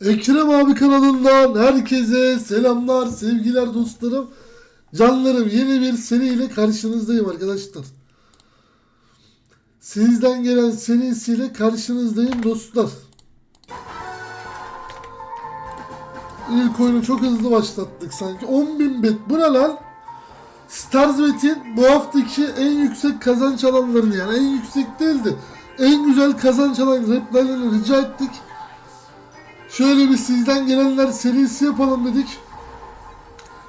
Ekrem abi kanalından herkese selamlar, sevgiler dostlarım. Canlarım yeni bir seriyle karşınızdayım arkadaşlar. Sizden gelen serisiyle karşınızdayım dostlar. İlk oyunu çok hızlı başlattık sanki. 10.000 bet bu ne lan? Starsbet'in bu haftaki en yüksek kazanç alanlarını yani en yüksek değildi. En güzel kazanç alan replerlerini rica ettik. Şöyle bir sizden gelenler serisi yapalım dedik.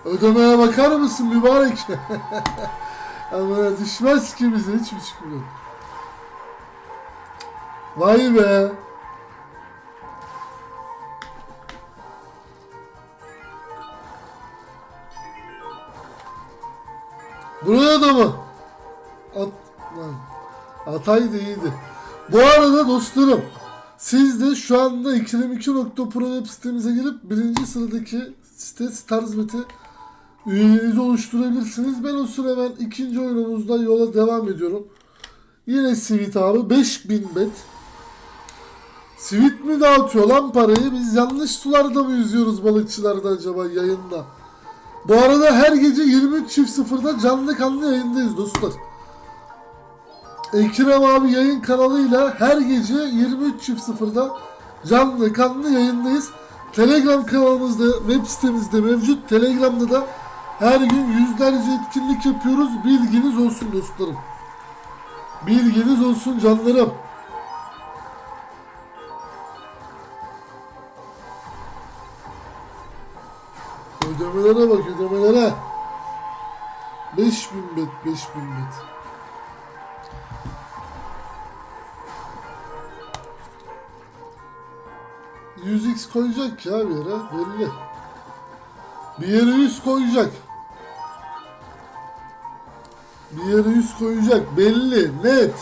Ödemeye bakar mısın mübarek? Ama düşmez ki bize hiç mi çıkmıyor? Vay be. Buraya da mı? At. Atay da iyiydi. Bu arada dostlarım siz de şu anda 222.pro web sitemize girip birinci sıradaki site Starsbet'e üyeliğinizi oluşturabilirsiniz. Ben o süre ben ikinci oyunumuzda yola devam ediyorum. Yine Sweet abi 5000 bet. Sweet mi dağıtıyor lan parayı? Biz yanlış sularda mı yüzüyoruz balıkçılarda acaba yayında? Bu arada her gece 23.00'da canlı kanlı yayındayız dostlar. Ekrem abi yayın kanalıyla her gece 23.00'da canlı kanlı yayındayız. Telegram kanalımızda, web sitemizde mevcut. Telegram'da da her gün yüzlerce etkinlik yapıyoruz. Bilginiz olsun dostlarım. Bilginiz olsun canlarım. Ödemelere bak ödemelere. 5000 bet 5000 bet. Yüz x koyacak ya bir yere belli. Bir yere 100 koyacak. Bir yere 100 koyacak belli net.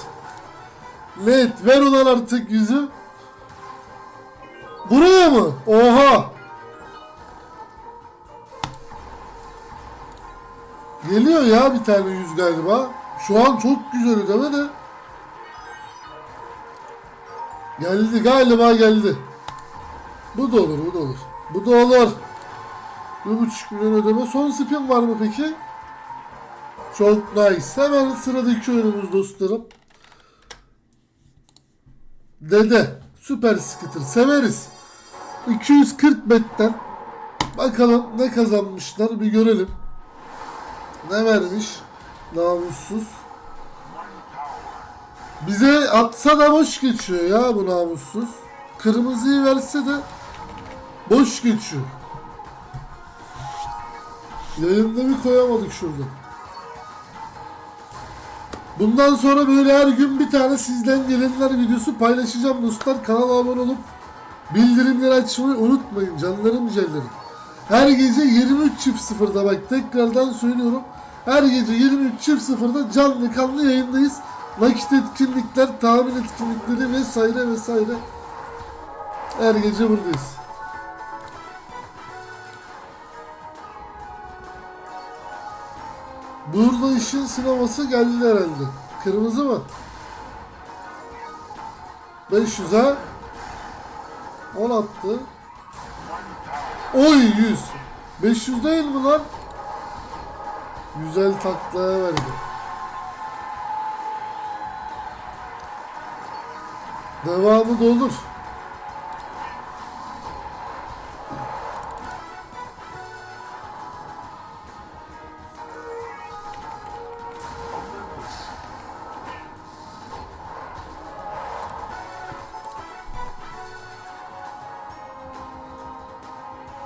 Net ver ulan artık yüzü. Buraya mı? Oha. Geliyor ya bir tane yüz galiba. Şu an çok güzel ödeme de. Geldi galiba geldi. Bu da olur bu da olur. Bu da olur. Bir buçuk milyon ödeme. Son spin var mı peki? Çok nice. Hemen sıradaki oyunumuz dostlarım. Dede. Süper Skitter. Severiz. 240 betten. Bakalım ne kazanmışlar bir görelim. Ne vermiş? Namussuz. Bize atsa da boş geçiyor ya bu namussuz. Kırmızıyı verse de boş geçiyor. Yayında bir koyamadık şurada. Bundan sonra böyle her gün bir tane sizden gelenler videosu paylaşacağım dostlar. Kanala abone olup bildirimleri açmayı unutmayın canlarım ciğerlerim. Her gece 23.00'da bak tekrardan söylüyorum. Her gece 23.00'da canlı kanlı yayındayız. Nakit etkinlikler, tahmin etkinlikleri vesaire vesaire. Her gece buradayız. Burada işin sineması geldi herhalde. Kırmızı mı? 500 ha? 10 attı. Oy 100. 500 değil mi lan? Güzel taklaya verdi. Devamı da olur.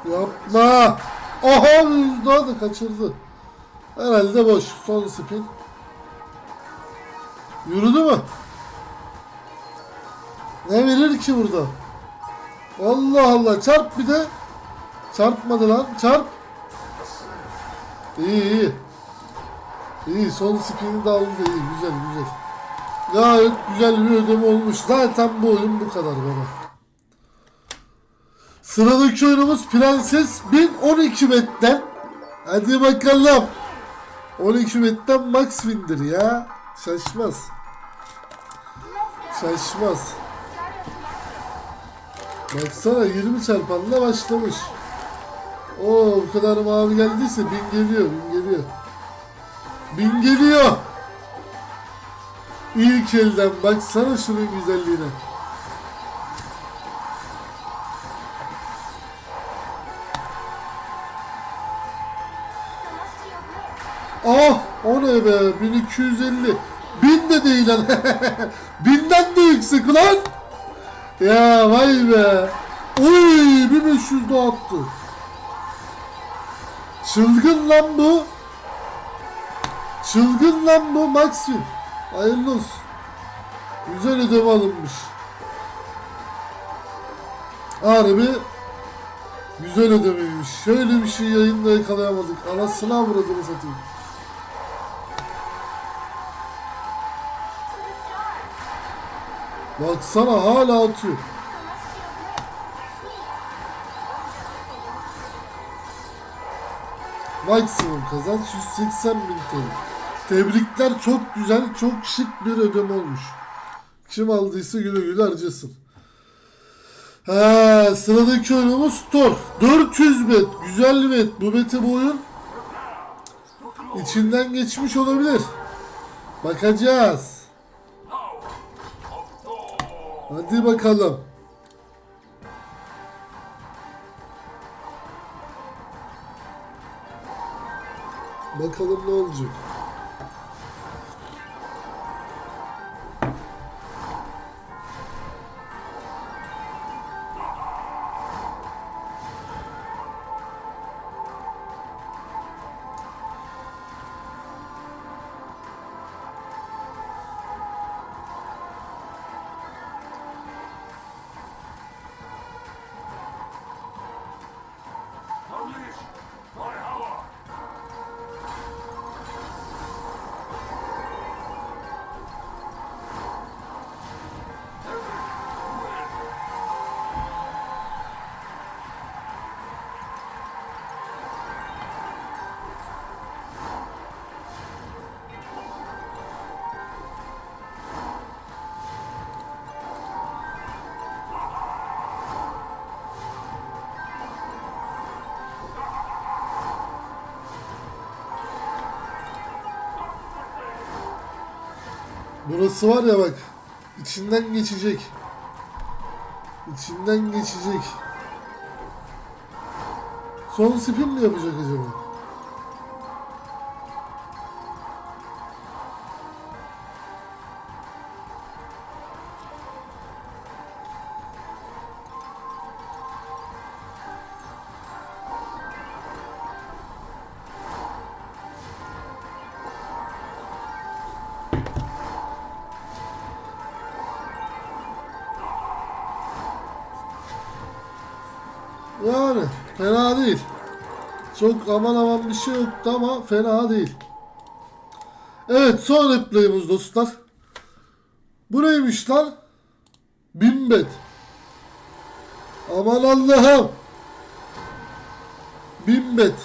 Yapma. Aha daha da kaçırdı. Herhalde boş. Son spin. Yürüdü mü? Ne verir ki burada? Allah Allah çarp bir de. Çarpmadı lan. Çarp. İyi iyi. İyi son spini de aldı iyi. Güzel güzel. Gayet güzel bir ödeme olmuş. Zaten bu oyun bu kadar baba. Sıradaki oyunumuz Prenses 1012 betten. Hadi bakalım. 12 betten max windir ya. Şaşmaz. Şaşmaz. Baksana 20 çarpanla başlamış. Oo bu kadar mavi geldiyse bin geliyor, bin geliyor. Bin geliyor. İlk elden baksana şunun güzelliğine. O ne be 1250. Bin de değil lan. Binden de yüksek ulan. Ya vay be. Oy 1500 daha attı. Çılgın lan bu. Çılgın lan bu Maxim. Hayırlı olsun. Güzel ödeme alınmış. Harbi güzel ödemeymiş. Şöyle bir şey yayında yakalayamadık. Anasını avradını satayım. Baksana hala atıyor. Maksimum kazanç 180 bin TL. Tebrikler çok güzel, çok şık bir ödeme olmuş. Kim aldıysa güle güle harcasın. Ha, sıradaki oyunumuz Thor. 400 bet. Güzel bet. Bu beti bu oyun içinden geçmiş olabilir. Bakacağız. Hadi bakalım. Bakalım ne olacak. Burası var ya bak. içinden geçecek. İçinden geçecek. Son spin mi yapacak acaba? Yani fena değil. Çok aman aman bir şey yoktu ama fena değil. Evet son replayımız dostlar. Bu neymiş lan? Bimbet. Aman Allah'ım. Bimbet.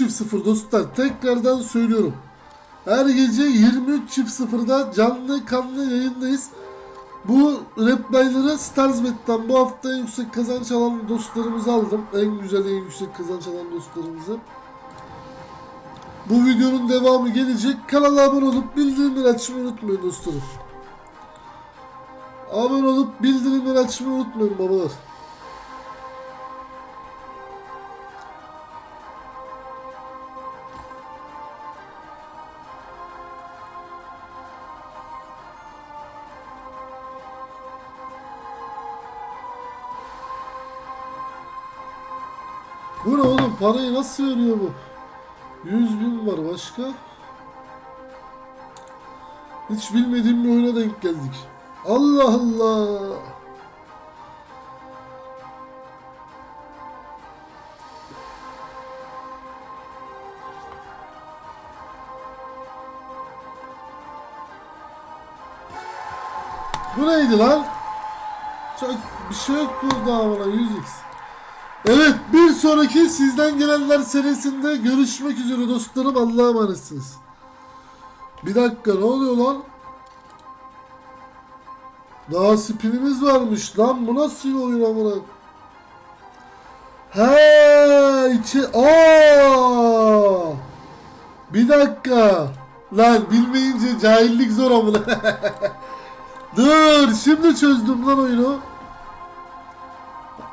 23.00 dostlar. Tekrardan söylüyorum. Her gece 23.00'da canlı kanlı yayındayız. Bu replayları Starsbet'ten bu hafta en yüksek kazanç alan dostlarımızı aldım. En güzel en yüksek kazanç alan dostlarımızı. Bu videonun devamı gelecek. Kanala abone olup bildirimleri açmayı unutmayın dostlarım. Abone olup bildirimleri açmayı unutmayın babalar. Bu ne oğlum? Parayı nasıl veriyor bu? 100 bin var başka. Hiç bilmediğim bir oyuna denk geldik. Allah Allah. Bu neydi lan? Çok bir şey yok burada amına 100x. Evet bir sonraki sizden gelenler serisinde görüşmek üzere dostlarım Allah'a emanetsiniz. Bir dakika ne oluyor lan? Daha spinimiz varmış lan bu nasıl bir oyun amına? He içi aa bir dakika lan bilmeyince cahillik zor amına. Dur şimdi çözdüm lan oyunu.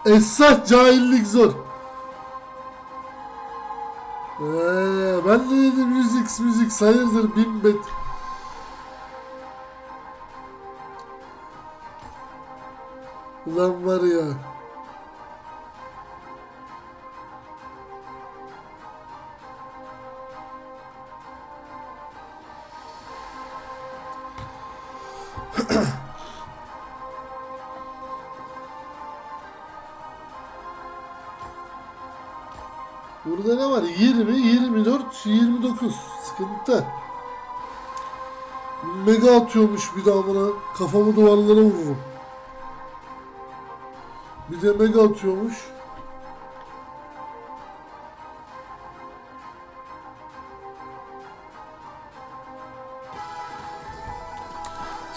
Esas cahillik zor. Ee, ben de dedim müzik müzik sayılır bin bet. Ulan var ya. Burada ne var? 20, 24, 29. Sıkıntı. Mega atıyormuş bir daha bana. Kafamı duvarlara vururum. Bir de mega atıyormuş.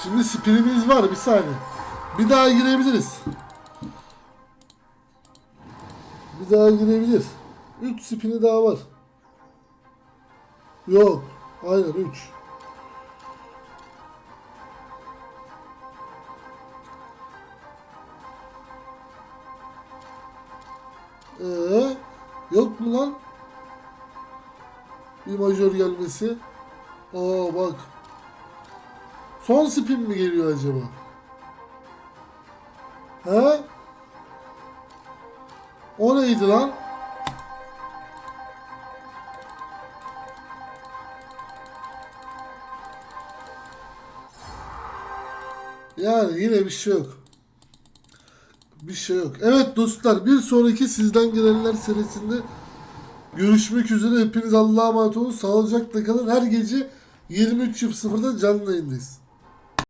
Şimdi spinimiz var bir saniye. Bir daha girebiliriz. Bir daha girebilir. 3 spini daha var. Yok. Aynen 3. Ee, yok mu lan? Bir majör gelmesi. Aa bak. Son spin mi geliyor acaba? He? O neydi lan? Yani yine bir şey yok. Bir şey yok. Evet dostlar bir sonraki sizden gelenler serisinde görüşmek üzere. Hepiniz Allah'a emanet olun. Sağlıcakla kalın. Her gece 23.00'da canlı yayındayız.